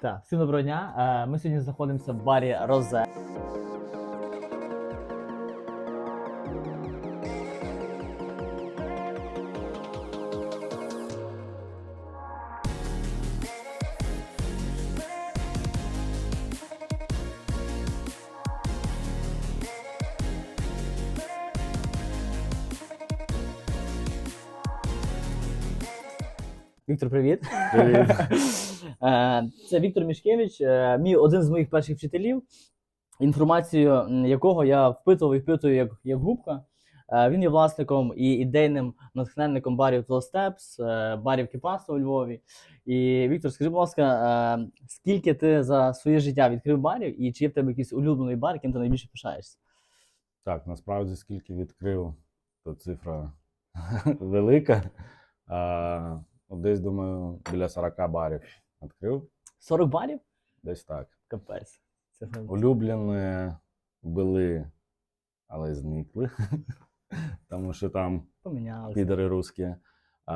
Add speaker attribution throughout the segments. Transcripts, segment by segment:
Speaker 1: Так, всім доброго дня. Е, Ми сьогодні знаходимося в барі Розе. Віктор, привіт.
Speaker 2: Привіт.
Speaker 1: Е, Це Віктор Мішкевич, е, мій один з моїх перших вчителів, інформацію якого я впитував і впитую як, як губка. Е, Він є власником і ідейним натхненником барів 12 Steps, барів Кіпаса у Львові. І Віктор, скажи, будь ласка, скільки ти за своє життя відкрив барів, і чи є в тебе якийсь улюблений бар, яким ти найбільше пишаєшся?
Speaker 2: Так, насправді скільки відкрив, то цифра велика. А, десь, думаю, біля 40 барів відкрив.
Speaker 1: 40 барів?
Speaker 2: Десь так.
Speaker 1: Капець. Це
Speaker 2: Улюблені були, але зникли. Тому що там
Speaker 1: помінялося.
Speaker 2: підери русські. А,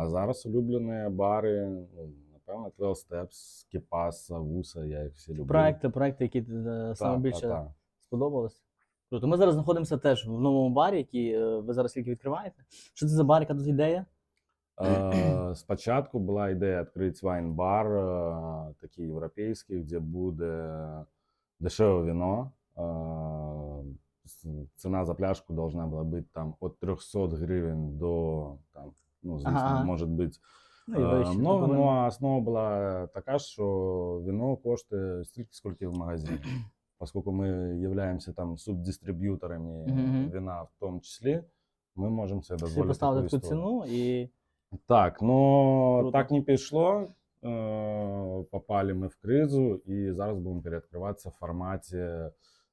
Speaker 2: а зараз улюблені бари, ну, напевно, 12 Steps, Кіпаса, Вуса, я їх всі люблю.
Speaker 1: Проекти, проекти, які ти е,
Speaker 2: Та, та, та.
Speaker 1: сподобалось. Круто. Ми зараз знаходимося теж в новому барі, який е, ви зараз тільки відкриваєте. Що це за бар, яка тут ідея?
Speaker 2: Е, Спочатку була ідея відкрити вайн-бар, е, такий європейський, де буде дешеве вино. Е, Ціна за пляшку должна була бути там від 300 гривень до там, ну, звісно,
Speaker 1: Ага.
Speaker 2: може бути
Speaker 1: Ну, і
Speaker 2: много, ну, а основа була така, що вино коштує стільки, скільки в магазині. Поскольку ми являємося там субдистриб'юторами
Speaker 1: Мгм.
Speaker 2: вина в тому числі, ми можемо себе дозволити
Speaker 1: поставили
Speaker 2: таку
Speaker 1: таку ціну і.
Speaker 2: Так, ну
Speaker 1: Круто.
Speaker 2: так не пішло. Е, Попали ми в кризу, і зараз будемо переоткриватися в форматі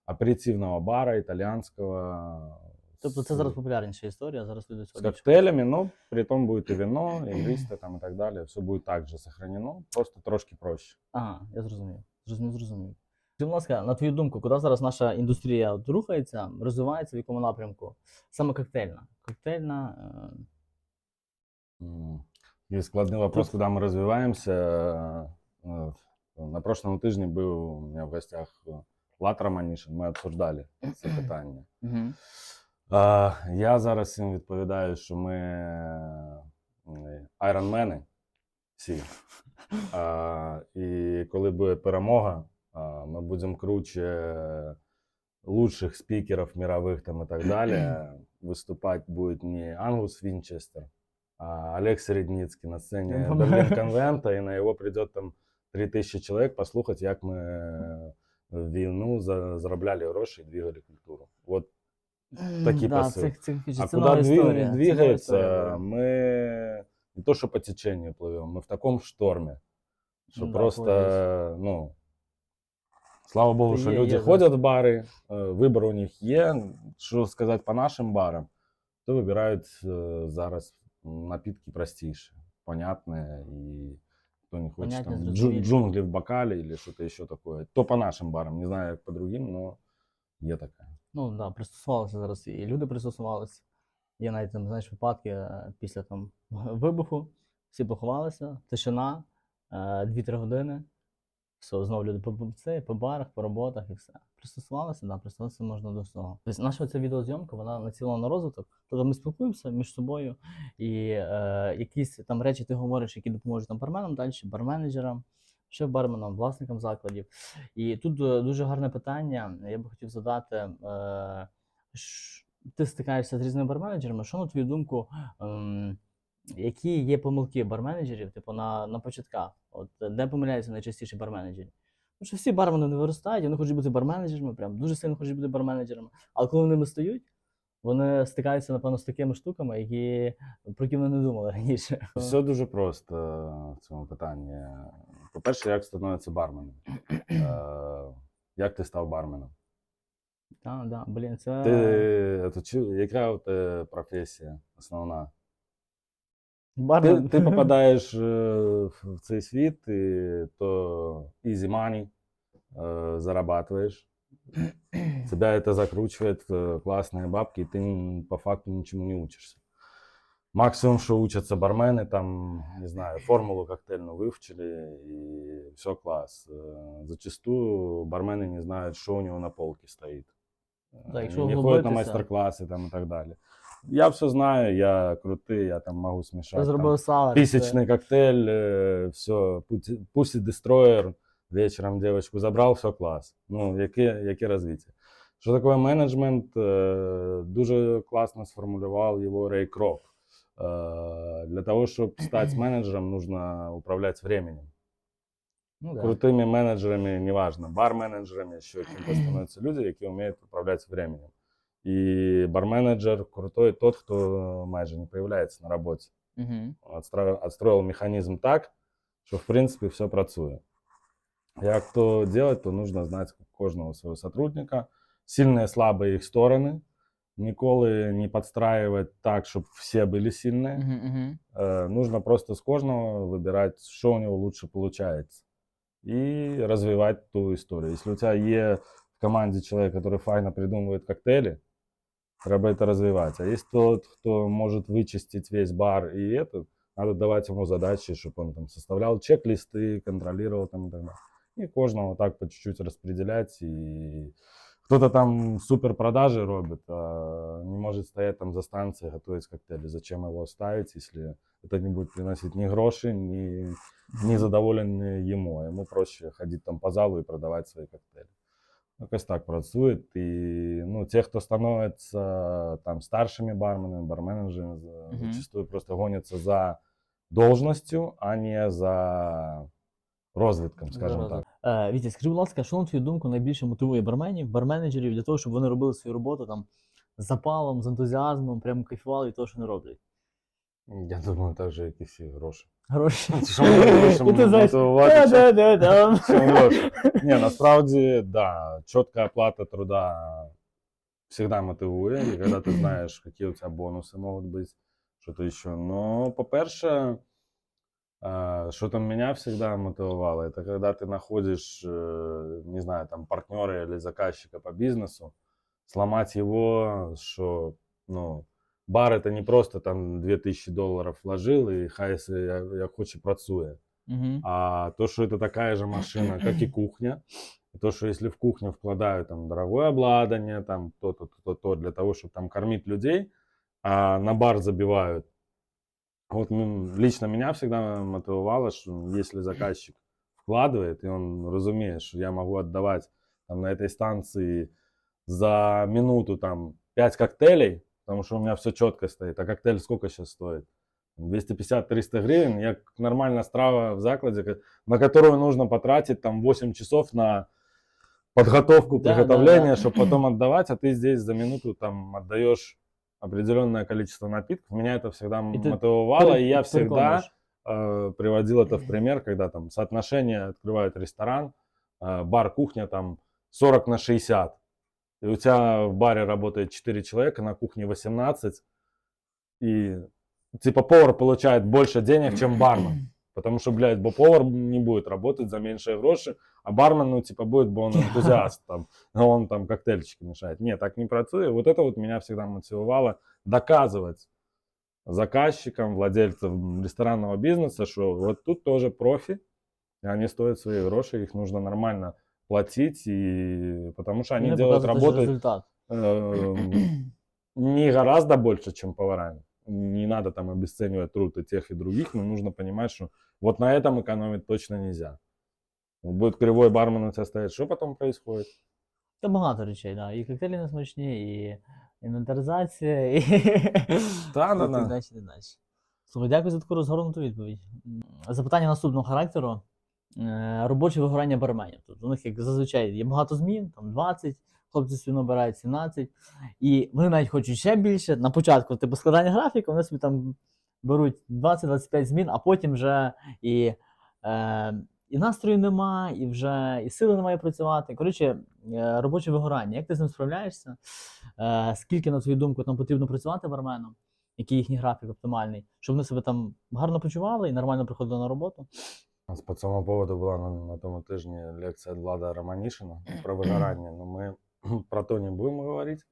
Speaker 2: аперитивного бара італійського.
Speaker 1: Тобто це зараз популярніша історія, зараз люди
Speaker 2: з коктейлями, ну при тому буде і вино, і листи там і так далі. Все буде так же сохранено, просто трошки проще.
Speaker 1: Ага, я зрозумів. Зрозумів, зрозумів. Будь ласка, на твою думку, куди зараз наша індустрія рухається, розвивається в якому напрямку? Саме коктейльна. Коктейльна. е,
Speaker 2: М, Є складний вопрос, куди ми розвиваємося. Е, На прошлому тижні був у мене в гостях Лат Романішин, ми обсуждали це питання. Е, Я зараз їм відповідаю, що ми е, айронмени всі. Е, І коли буде перемога, е, ми будемо круче лучших спікерів мирових там і так далі. Виступати буде не Ангус Вінчестер, Олег Середницький на сцені
Speaker 1: Я думаю.
Speaker 2: Берлін Конвента, і на його прийде там 3000 чоловік послухати, як ми в війну за- заробляли гроші і двигали культуру. От Такі
Speaker 1: да,
Speaker 2: посил.
Speaker 1: це, це, це,
Speaker 2: а
Speaker 1: це
Speaker 2: куда
Speaker 1: нова
Speaker 2: дві-
Speaker 1: історія. Це нова
Speaker 2: двигается,
Speaker 1: історія.
Speaker 2: мы не то, что по течению плывем, мы в таком шторме, что
Speaker 1: Да,
Speaker 2: просто,
Speaker 1: погоджуюсь.
Speaker 2: ну, слава богу,
Speaker 1: Та
Speaker 2: що
Speaker 1: є-
Speaker 2: люди
Speaker 1: є
Speaker 2: ходять в бари, е, вибір у них є. Що сказати по нашим барам, то вибирають е, зараз напитки простіше, понятне, і хто не хоче
Speaker 1: Понятне,
Speaker 2: там джу- джунглі в бокалі или що-то ще таке. То по нашим барам, не знаю, як по другим, але є таке.
Speaker 1: Ну так, да, пристосувалися зараз, і люди пристосувалися. Є навіть там, знаєш, випадки е, після там вибуху, всі поховалися, тишина, е, 2-3 години. Все, знову люди по, по, це, по барах, по роботах і все. Пристосувалися, да, пристосуватися можна до всього. Тобто наша ця відеозйомка, вона націлена на розвиток. Тобто ми спілкуємося між собою, і е, якісь там речі ти говориш, які допоможуть там барменам далі, барменеджерам, ще барменам, власникам закладів. І тут е, дуже гарне питання. Я би хотів задати. Е, ти стикаєшся з різними барменеджерами. Що, на твою думку, ем, які є помилки барменеджерів, типу, на, на початках? От де помиляються найчастіше барменеджери? Тому що всі бармени не виростають, вони хочуть бути барменеджерами, прям дуже сильно хочуть бути барменеджерами. Але коли вони стають, вони стикаються, напевно, з такими штуками, які, про які вони не думали раніше.
Speaker 2: Все дуже просто в цьому питанні. По-перше, як становиться барменом? Е, Як ти став барменом?
Speaker 1: Так, да, блін, це.
Speaker 2: Ти, то чи- яка професія основна? Ти,
Speaker 1: Бармен.
Speaker 2: ти попадаєш е, в в цей світ, і то easy money, е, зарабатываешь. Тебя это закручивает, э, классные бабки, и ты н- по факту ничему не учишься. Максимум, что учатся бармены, там, не знаю, формулу коктейльную выучили, и все класс. Э, Зачастую бармены не знают, что у него на полке стоит. Э,
Speaker 1: Да, якщо
Speaker 2: не ходят на
Speaker 1: углубитися-
Speaker 2: мастер-классы там, и так далее. Я все знаю, я крутый, я там могу смешать.
Speaker 1: Ти
Speaker 2: там,
Speaker 1: зробив салат.
Speaker 2: Писечный коктейль, все, пусть дестройер, вечером девочку забрав, все клас. Ну, яке, яке розвиття. Що таке менеджмент? Е, Дуже класно сформулював його Рей Крок. Е, Для того, щоб стати менеджером, нужно управлять временем.
Speaker 1: Ну, да.
Speaker 2: Крутими менеджерами, неважно, бар-менеджерами, що ким становляться люди, які вміють управляти временем. І бар-менеджер крутой тот, хто майже не появляється на роботі.
Speaker 1: Мгм.
Speaker 2: отстроил, отстроил механизм так, що в принципі все працює. Як то делать, то нужно знати кожного свого сотрудника, сильні і слабі їх сторони, ніколи не підстраювати так, щоб всі були сильні.
Speaker 1: Мгм, мгм.
Speaker 2: Э, нужно просто с кожного выбирать, что у него лучше получается. И развивать ту историю. Если у тебя есть в команде человек, который файно придумывает коктейли, треба это развивать. А есть тот, кто может вычистить весь бар и это, надо давать ему задачи, чтобы он там составлял чек-листы, контролировал там и так далее. И кожного так по чуть-чуть распределять. И кто-то там супер продажи робит, а не может стоять там за станцией, готовить коктейли. Зачем его ставить, если это не будет приносить ни гроши, ни, ни задоволення ему. А ему проще ходить там по залу и продавать свои коктейли. Якось так працює. І ну, ті, хто становиться там старшими барменами, барменеджерами,
Speaker 1: Мгм.
Speaker 2: зачастую просто гонятся за должностью, а не за розвитком, скажімо
Speaker 1: Зараз.
Speaker 2: так.
Speaker 1: Е, Вітя, скажи, будь ласка, що на твою думку найбільше мотивує барменів, барменеджерів для того, щоб вони робили свою роботу там з запалом, з ентузіазмом, прямо кайфували від того, що не роблять?
Speaker 2: Я думаю, так же, як і всі гроші.
Speaker 1: Гроші.
Speaker 2: Що мотивувати, що- гроші. Ні, насправді, да, чітка оплата труда всегда мотивує, і коли ти знаєш, які у тебе бонуси можуть бути, що то ще. Ну, по-перше, а, что там меня всегда мотивовало, это когда ты находишь, э, не знаю, там партнера или заказчика по бизнесу, сломать его, что, ну, бар это не просто там 2000 долларов вложил и хай си як, як хоче працює.
Speaker 1: Мгм.
Speaker 2: А то, что это такая же машина, как и кухня, и то, что если в кухню вкладают там дорогое обладание, там то-то, то-то, то для того, чтобы там кормить людей, а на бар забивают. Вот ну, лично меня всегда мотивовало, что если заказчик вкладывает, и он разумеет, что я могу отдавать там, на этой станции за минуту там 5 коктейлей, потому что у меня все четко стоит. А коктейль сколько сейчас стоит? 250-300 гривен, як нормальна страва в закладе, на которую нужно потратить там 8 часов на подготовку,
Speaker 1: Да, да,
Speaker 2: приготовление,
Speaker 1: да.
Speaker 2: чтобы потом отдавать, а ты здесь за минуту там отдаешь определенное количество напитков. Меня это всегда
Speaker 1: И
Speaker 2: мотивовало, и я всегда э, приводил это в пример, когда там соотношение открывает ресторан, э, бар, кухня там 40 на 60. И у тебя в баре работает 4 человека, на кухне 18. И типа повар получает больше денег, чем бармен. Потому что, блядь, бо повар не будет работать за меньшие гроши, а бармен, ну, типа, будет, бо он энтузиаст, там, он там коктейльчики мешает. Нет, так не працует. Вот это вот меня всегда мотивовало доказывать заказчикам, владельцам ресторанного бизнеса, что вот тут тоже профи, и они стоят свои гроши, их нужно нормально платить, и потому что они
Speaker 1: Вони
Speaker 2: делают работу эм, не гораздо больше, чем поварами. Не надо там обесценивать труд и тех, и других, но нужно понимать, что вот на этом экономить точно нельзя. Будет кривой бармен у тебя стоять, что потом происходит?
Speaker 1: Та багато речей, да. І коктейлі не смачні, і інвентаризація, і.
Speaker 2: Та, да, да.
Speaker 1: так далі. Слухай, дякую за таку розгорнуту відповідь. Запитання наступного характеру. Е, Робоче вигорання барменів. Тобто у них, як зазвичай, є багато змін, там 20, хлопці собі набирають 17. І вони навіть хочуть ще більше. На початку, типу, складання графіку, вони собі там беруть 20-25 змін, а потім вже і, е, і настрою нема, і вже і сили немає працювати. Коротше, е, робоче вигорання. Як ти з ним справляєшся? Е, скільки, на твою думку, там потрібно працювати барменом? Який їхній графік оптимальний, щоб вони себе там гарно почували і нормально приходили на роботу?
Speaker 2: Нас по цьому поводу була на, на тому тижні лекція Влада Романішина про вигорання, но ми про то не будемо говорити.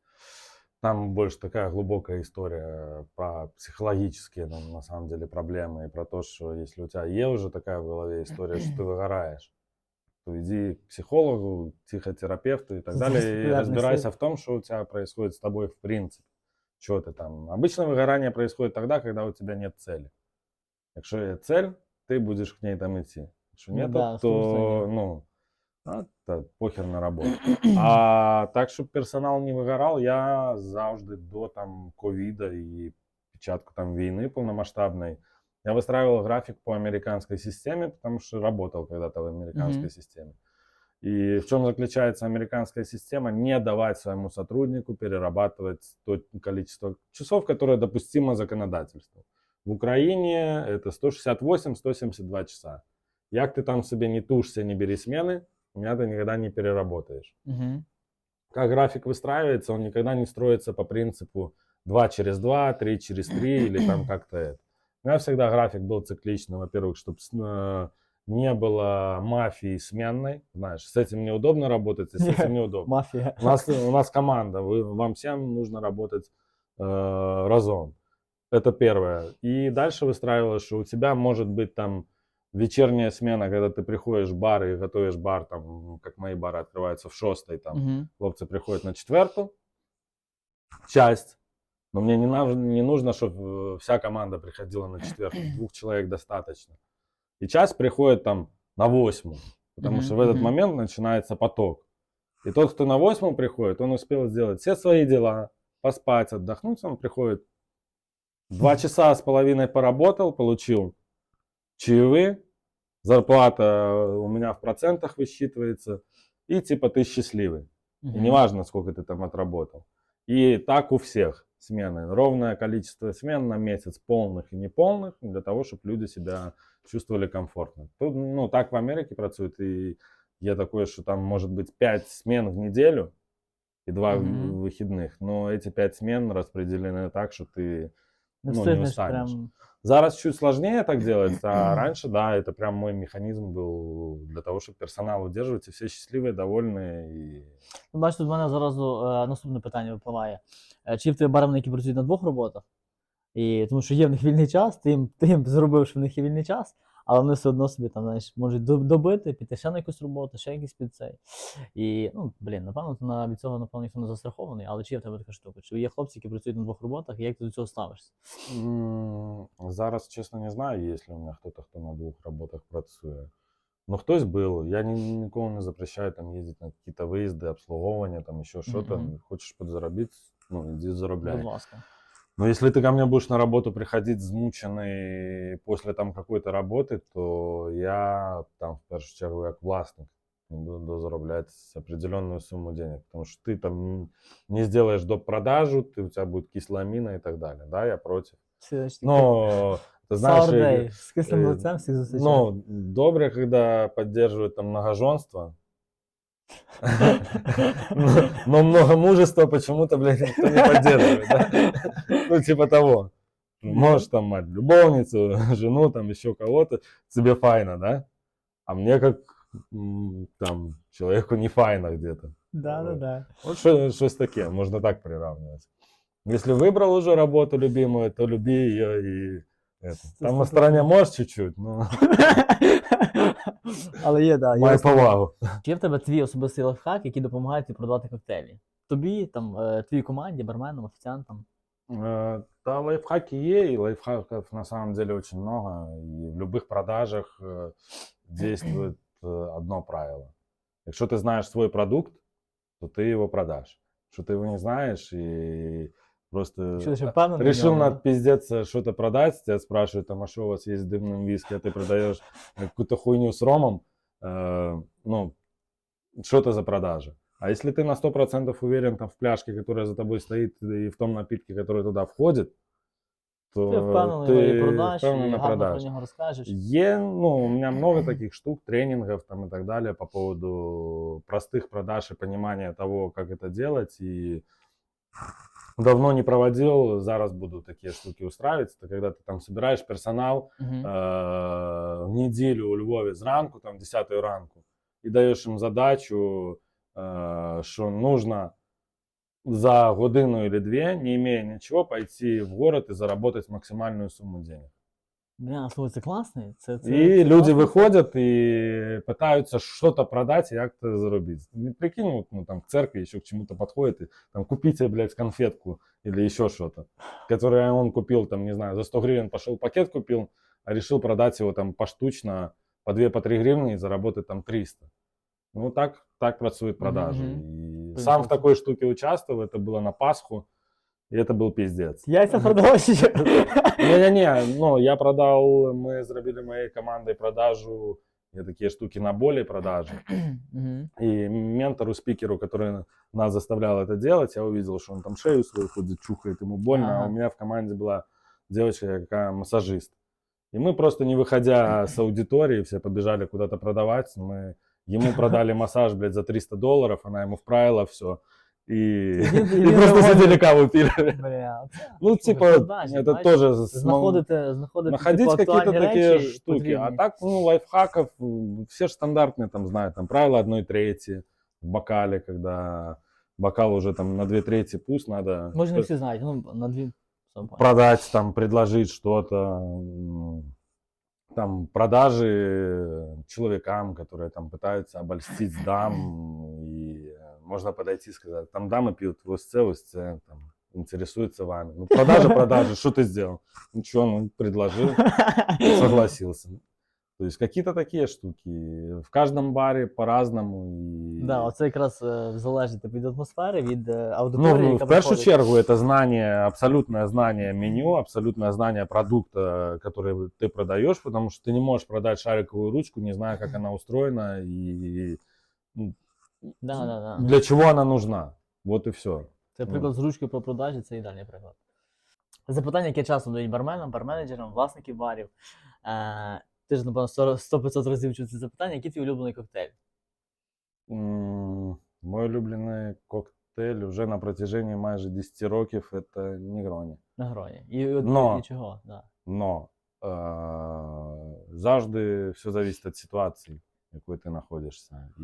Speaker 2: Там больше такая глубокая история про психологические, ну, на самом деле, проблемы и про то, что если у тебя е уже такая в голове история, что ты выгораешь, то иди к психологу, психотерапевту и так далее, и разбирайся в том, что у тебя происходит с тобой в принципе. Что ты там. Обычно выгорание происходит тогда, когда у тебя нет цели. Якщо є цель, ти будеш к ней там идти. Якщо
Speaker 1: Ну
Speaker 2: нет,
Speaker 1: да,
Speaker 2: то
Speaker 1: 100%.
Speaker 2: ну, а, та похер на роботу. А так, щоб персонал не вигорав, я завжди до там ковіда і початку там війни повномасштабної. Я выстраивал график по американской системе, потому что работал когда-то в американской
Speaker 1: Мгм.
Speaker 2: системе. И в чем заключается американская система? Не давать своему сотруднику перерабатывать то количество часов, которое допустимо законодательством. В Украине это 168-172 часа. Як ты там себе не тушься, не бери смены, у меня ты никогда не переработаешь.
Speaker 1: Угу.
Speaker 2: Как график выстраивается, он никогда не строится по принципу 2 через 2, 3 через 3 или там как-то это. У меня всегда график был цикличный, во-первых, чтобы не было мафии сменной. Знаешь, с этим неудобно работать, и с этим неудобно.
Speaker 1: Мафія.
Speaker 2: У нас, у нас команда, вы, вам всем нужно работать э, разом. Это первое. И дальше выстраивалось, что у тебя может быть там вечерняя смена, когда ты приходишь в бар и готовишь бар, там, как мои бары открываются в шестой, там,
Speaker 1: Угу.
Speaker 2: хлопцы приходят на четвертую часть. Но мне не, нав- не нужно, чтобы вся команда приходила на четвертую. Двух человек достаточно. И часть приходит там на восьмую. Потому
Speaker 1: Мгм,
Speaker 2: что в этот
Speaker 1: мгм.
Speaker 2: момент начинается поток. И тот, кто на восьмую приходит, он успел сделать все свои дела, поспать, отдохнуть. Он приходит два часа с половиной поработал, получил чаевые, зарплата у меня в процентах высчитывается, и типа ты счастливый. И неважно, сколько ты там отработал. И так у всех смены. Ровное количество смен на месяц, полных и неполных, для того, чтобы люди себя чувствовали комфортно. Тут, ну, так в Америке працюет, и я такой, что там может быть 5 смен в неделю и 2
Speaker 1: Мгм.
Speaker 2: выходных, но эти 5 смен распределены так, что ты
Speaker 1: Не
Speaker 2: ну, не
Speaker 1: встигнеш
Speaker 2: устанеш.
Speaker 1: прям.
Speaker 2: Зараз чуть сложнее так делается, а раньше, да, это прям мой механизм был для того, чтобы персонал удерживать, и все счастливые, довольные. И...
Speaker 1: Ну, Бачиш, тут в мене зразу е, наступне питання випливає. Е, Чи є в тебе бармени, які працюють на двох роботах? І, тому що є в них вільний час, ти їм, ти їм зробив, що в них є вільний час, але вони все одно собі там, знаєш, можуть до- добити, піти ще на якусь роботу, ще якийсь під цей. І, ну, блін, напевно, то на, від цього, напевно, ніхто не застрахований, але чи є в тебе така штука? Чи є хлопці, які працюють на двох роботах, і як ти до цього ставишся?
Speaker 2: М, Зараз, чесно, не знаю, есть ли у меня кто-то, хто на двух работах працює. Ну, хтось был. Я ні, нікому не запрещаю там ездить на какие-то выезды, обслуговування, там еще что-то.
Speaker 1: Мгм.
Speaker 2: Хочешь подзаробить, ну, иди заробляй.
Speaker 1: Будь ласка.
Speaker 2: Но если ты ко мне будешь на работу приходить змучений после там какой-то работы, то я там в першу чергу як власник буду заробляти определенную сумму денег. Потому что ты там не сделаешь до продажу, ты, у тебя будет кислая мина и так далее. Да, я против.
Speaker 1: Всі, знаєш, такі
Speaker 2: Но ты знаешь,
Speaker 1: Саурдей,
Speaker 2: э,
Speaker 1: з кислим
Speaker 2: э,
Speaker 1: лицем всіх зустрічаєш.
Speaker 2: ну, добре, когда поддерживают там многоженство. Но- Но много мужества почему-то, блядь, никто не поддерживает, да? Ну, типа того. Ну, Можешь там мать любовницу, жену, там еще кого-то, тебе файно, да? А мне как там человеку не файно где-то.
Speaker 1: Да, да, да.
Speaker 2: Вот что, что таке, можно так приравнивать. Если выбрал уже работу любимую, то люби ее и это. Там на стороне можешь чуть-чуть, но
Speaker 1: Але є, да, є
Speaker 2: май
Speaker 1: основа.
Speaker 2: повагу.
Speaker 1: Чи є в тебе твій особистий лайфхак, який допомагає тобі продавати коктейлі? Тобі, там, е, твоїй команді, барменам, офіціантам.
Speaker 2: Э, Да, лайфхаки есть, и лайфхаков на самом деле очень много. И в любых продажах э, действует э, одно правило. Если ты знаешь свой продукт, то ты его продашь. Что ты его не знаешь и просто
Speaker 1: ти впевнений? в
Speaker 2: решил на пиздец что-то продать, тебя спрашивают, там, а что у вас есть с дымным виски, а ты продаешь какую-то хуйню с ромом, э, ну, что это за продажа? А если ты на 100% уверен там в пляжке, которая за тобой стоит, и в том напитке, который туда входит, то
Speaker 1: Ти впевнено його і продаш, і
Speaker 2: впевнено
Speaker 1: гарно про
Speaker 2: продаш.
Speaker 1: нього розкажеш.
Speaker 2: Е, ну, у меня много таких штук, тренингов там и так далее по поводу простых продаж и понимания того, как это делать. И давно не проводил, зараз буду такие штуки устраивать. Это когда ты там собираешь персонал
Speaker 1: Мгм.
Speaker 2: э, в неделю у Львові зранку, там 10 ранку, і даєш їм задачу, э, що нужно за годину или две, не имея ничего, пойти в город и заработать максимальную сумму денег.
Speaker 1: Бля, слухай, це класний. Це, це,
Speaker 2: И
Speaker 1: це
Speaker 2: люди
Speaker 1: класний
Speaker 2: выходят и пытаются что-то продать и как-то зарубить. Не прикинь, вот, ну, там, к церкви еще к чему-то подходит и там, купите, блядь, конфетку или еще что-то, которое он купил, там, не знаю, за 100 гривен пошел пакет купил, а решил продать его там поштучно по 2 по 3 гривны и заработать там 300. Ну, так, так працуют продажи.
Speaker 1: Мгм.
Speaker 2: И сам в такой штуке участвовал, это было на Пасху, И это был пиздец.
Speaker 1: Яйця продавав ще.
Speaker 2: Не-не-не, ну, я продал, мы зробили моей командой продажу, я такие штуки на боли продажи. И ментору, спикеру, который нас заставлял это делать, я увидел, что он там шею свою ходит, чухает, ему больно, а у меня в команде была девочка, какая массажист. И мы просто не выходя с аудитории, все побежали куда-то продавать, мы ему продали массаж, блядь, за 300 долларов, она ему вправила все И,
Speaker 1: І він- і
Speaker 2: и
Speaker 1: він
Speaker 2: просто
Speaker 1: довольний.
Speaker 2: сидели каву пили.
Speaker 1: Бля, це
Speaker 2: Ну,
Speaker 1: Слухай,
Speaker 2: типа,
Speaker 1: продажі,
Speaker 2: это
Speaker 1: знаєш,
Speaker 2: тоже с-
Speaker 1: знаходити, знаходити
Speaker 2: находить
Speaker 1: типу,
Speaker 2: какие-то
Speaker 1: актуальні
Speaker 2: такие
Speaker 1: речі
Speaker 2: штуки. А
Speaker 1: потрібні.
Speaker 2: так, ну, лайфхаков, м, все же стандартные, там, знают, там, правило одной трети в бокале, когда бокал уже там на две трети пусть, надо
Speaker 1: Може не
Speaker 2: что-
Speaker 1: всі знають, ну на дві сам понял.
Speaker 2: продать, там, предложить что-то, м, там, продажи человекам, которые там пытаются обольстить дам, и э, можно подойти и сказать, там дамы пьют ось це, ось це, там, интересуются вами. Ну, продажа, продажи, что ты сделал? Ничего, ну, предложил, согласился. То есть какие-то такие штуки. В каждом баре по-разному. И...
Speaker 1: Да, оце якраз е, залежить від атмосфери, від е, аудиторії.
Speaker 2: Ну,
Speaker 1: яка
Speaker 2: в першу
Speaker 1: приходить.
Speaker 2: чергу это знание, абсолютное знание меню, абсолютное знание продукта, который ты продаешь, потому что ты не можешь продать шариковую ручку, не зная, как она устроена и ну,
Speaker 1: Да, да, да.
Speaker 2: для чего она нужна. Вот и все.
Speaker 1: Це приклад з ручкою про продажі, це ідеальний приклад. Запитання, яке часто дають барменам, барменеджерам, власників барів. Е, ти ж, напевно, 100-500 разів чув це запитання, який твій улюблений коктейль?
Speaker 2: Мой улюблений коктейль уже на протяжении майже 10 років это Негроні.
Speaker 1: На гроні. І, от-
Speaker 2: Но.
Speaker 1: і чого? Да.
Speaker 2: Но э, завжди все зависит от ситуации, в якої ти знаходишся. І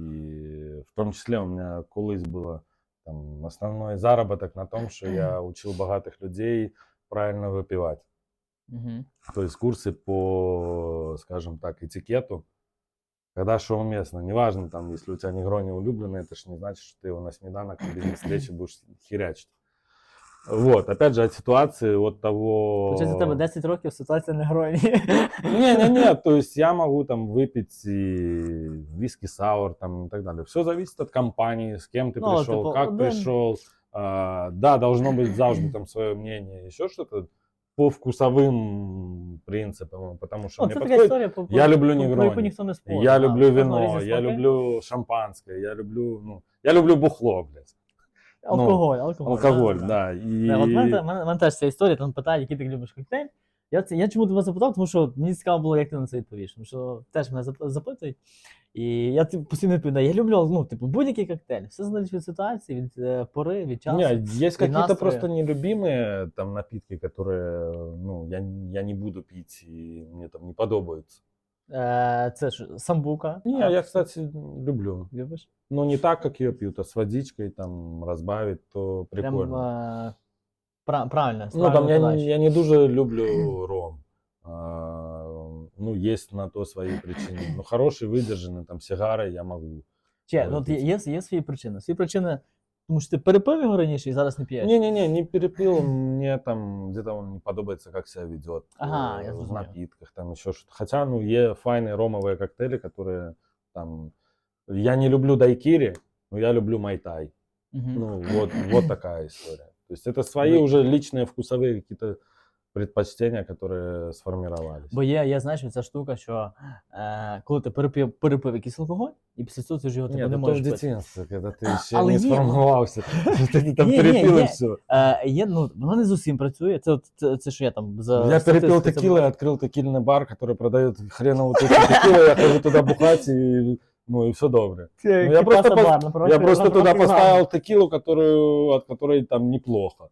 Speaker 2: в тому числі у мене колись було там основной заробіток на тому, що я учив багатих людей правильно випивати.
Speaker 1: Угу.
Speaker 2: То есть курсы по, скажем так, этикету. Когда что уместно. Неважно, там, если у тебя негрони улюбленный, это ж не значит, что ты его на снеданок или на встрече будешь херячить. Вот, опять же, от ситуации, от того...
Speaker 1: Получається, у тебе 10 років ситуація на гроні.
Speaker 2: Не-не-не, то есть я могу там выпить и виски саур там и так далее. Все зависит от компании, с кем ты
Speaker 1: Ну,
Speaker 2: пришел,
Speaker 1: типа,
Speaker 2: как
Speaker 1: один-
Speaker 2: пришел. А, да, должно быть завжди там свое мнение, еще что-то по вкусовым принципам, потому что
Speaker 1: О,
Speaker 2: мне
Speaker 1: це така
Speaker 2: подходит.
Speaker 1: історія, по,
Speaker 2: Я
Speaker 1: по-
Speaker 2: люблю
Speaker 1: по- про
Speaker 2: Негроні.
Speaker 1: яку ніхто не спорить.
Speaker 2: Я
Speaker 1: да.
Speaker 2: люблю
Speaker 1: Кожного
Speaker 2: вино,
Speaker 1: різні
Speaker 2: я
Speaker 1: смаки.
Speaker 2: люблю шампанское, я люблю, ну, я люблю бухло, блядь.
Speaker 1: Алкоголь, алкоголь.
Speaker 2: Алкоголь,
Speaker 1: да.
Speaker 2: да. И...
Speaker 1: Да, от мене, мене, мене теж ця історія, там питають, який ти любиш коктейль. Я, це, я чому тебе запитав, тому що мені цікаво було, як ти на це відповіш. Тому що теж мене запитують. І я типу, постійно відповідаю, я люблю ну, типу, будь-який коктейль. Все залежить від ситуації, від е, пори, від часу.
Speaker 2: Не, есть какие-то просто нелюбимые там напитки, которые, ну, я, я не буду пить и мне там не подобаются.
Speaker 1: Е, це ж самбука.
Speaker 2: Не,
Speaker 1: А,
Speaker 2: я, кстати, люблю.
Speaker 1: любиш?
Speaker 2: Но не так, как ее пьют, а с водичкой там разбавить, то прикольно.
Speaker 1: Прям е, пра- правильно.
Speaker 2: ну, там я, не-
Speaker 1: правильно
Speaker 2: я не дуже люблю ром. А, ну, есть на то свои причины. Ну, хороший, выдержанный, там, сигарой я могу.
Speaker 1: Чи, ну, от є, є, є свої причини. Свої причини, тому що ти перепив його раніше і зараз не п'єш.
Speaker 2: Не-не-не, не перепил, мне там где-то он не подобается, как себя ведет
Speaker 1: Ага, я
Speaker 2: в
Speaker 1: зрозумів.
Speaker 2: напитках, там еще что-то. Хотя, ну, е файные ромовые коктейли, которые там... Я не люблю дайкири, но я люблю майтай.
Speaker 1: Мгм.
Speaker 2: Ну, вот, вот такая история. То есть это свои
Speaker 1: Вы-
Speaker 2: уже личные вкусовые какие-то предпочтения, которые сформировались.
Speaker 1: Бо є, є, знаєш, ця штука, що е, коли ти перепив, перепив якийсь алкоголь, і після цього ти ж його типу,
Speaker 2: Нет,
Speaker 1: не
Speaker 2: это в
Speaker 1: можеш пити.
Speaker 2: детстве, когда ты еще
Speaker 1: але
Speaker 2: не
Speaker 1: є.
Speaker 2: сформировался. Ты там
Speaker 1: Ні, ні,
Speaker 2: перепил и
Speaker 1: є.
Speaker 2: все.
Speaker 1: Е, є, ну, воно не з усім працює. Це, от- це, це що я там за
Speaker 2: Я перепил
Speaker 1: статистикою це
Speaker 2: текилу и открыл текильный бар, который продает хреновую точку текилу. Я хожу туда бухать, и, ну, и все добре.
Speaker 1: Це
Speaker 2: Ну, я просто
Speaker 1: Кіпаса
Speaker 2: пос-
Speaker 1: бар, на
Speaker 2: Я
Speaker 1: профі-
Speaker 2: просто
Speaker 1: на
Speaker 2: туда
Speaker 1: профі грам.
Speaker 2: поставил текилу, которую, от которой там неплохо.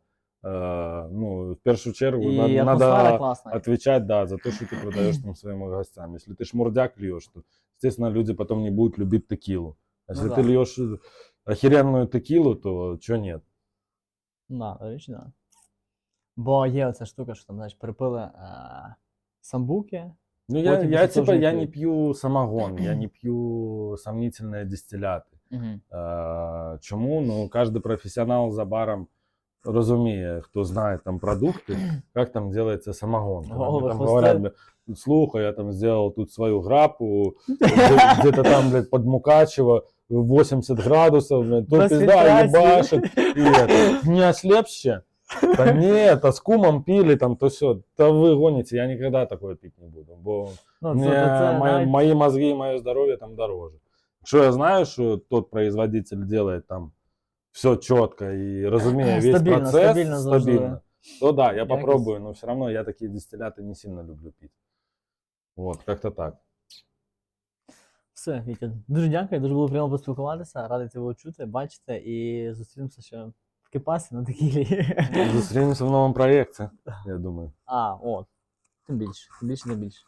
Speaker 2: Э, ну, в первую чергу
Speaker 1: І
Speaker 2: надо,
Speaker 1: атмосфера
Speaker 2: надо
Speaker 1: класна.
Speaker 2: отвечать, да, за то, что ты продаешь там своим гостям. Если ты шмурдяк льешь, то, естественно, люди потом не будут любить текилу. А
Speaker 1: Ну
Speaker 2: если
Speaker 1: да.
Speaker 2: ты льешь охеренную текилу, то что нет?
Speaker 1: Да, до речі, да. Бо є оця штука, що там, знаєш, перепили е, самбуки.
Speaker 2: Ну, я,
Speaker 1: Потім
Speaker 2: я
Speaker 1: після
Speaker 2: типа,
Speaker 1: того
Speaker 2: я
Speaker 1: вже
Speaker 2: не
Speaker 1: п'ють.
Speaker 2: п'ю самогон, я не п'ю сомнительные дистиляти.
Speaker 1: Угу.
Speaker 2: Е, Чому? Ну, кожен професіонал за баром розуміє, хто знає там продукти, як там робиться самогон. Коли
Speaker 1: Голови,
Speaker 2: мені там
Speaker 1: хвости.
Speaker 2: говорять, бля, слухай, я там зробив тут свою грапу, где- где-то там, блядь, под Мукачево, 80 градусов, блядь, то
Speaker 1: Без
Speaker 2: пизда
Speaker 1: фильтрації.
Speaker 2: ебашит. И это, не ослеп ще? Та ні, та з кумом пили, там, то все. Та ви гоните, я ніколи такое пити не буду, бо
Speaker 1: Ну,
Speaker 2: мне,
Speaker 1: це
Speaker 2: мои,
Speaker 1: навіть-
Speaker 2: мои мозги и мое здоровье там дороже. Якщо я знаю, що тот производитель делает там все четко и разумея весь
Speaker 1: Стабільно,
Speaker 2: процесс
Speaker 1: стабільно завжди.
Speaker 2: стабильно, то да, я попробую, но все равно я такие дистилляты не сильно люблю пить. Вот, как-то так.
Speaker 1: Все, Вітя, дуже дякую, дуже було приємно поспілкуватися, радий тебе чути, бачити і зустрінемося ще в Кипасі на текілі.
Speaker 2: Зустрінемося в новому проєкті, я думаю.
Speaker 1: А, от. Тим більше, тим більше, тим більше.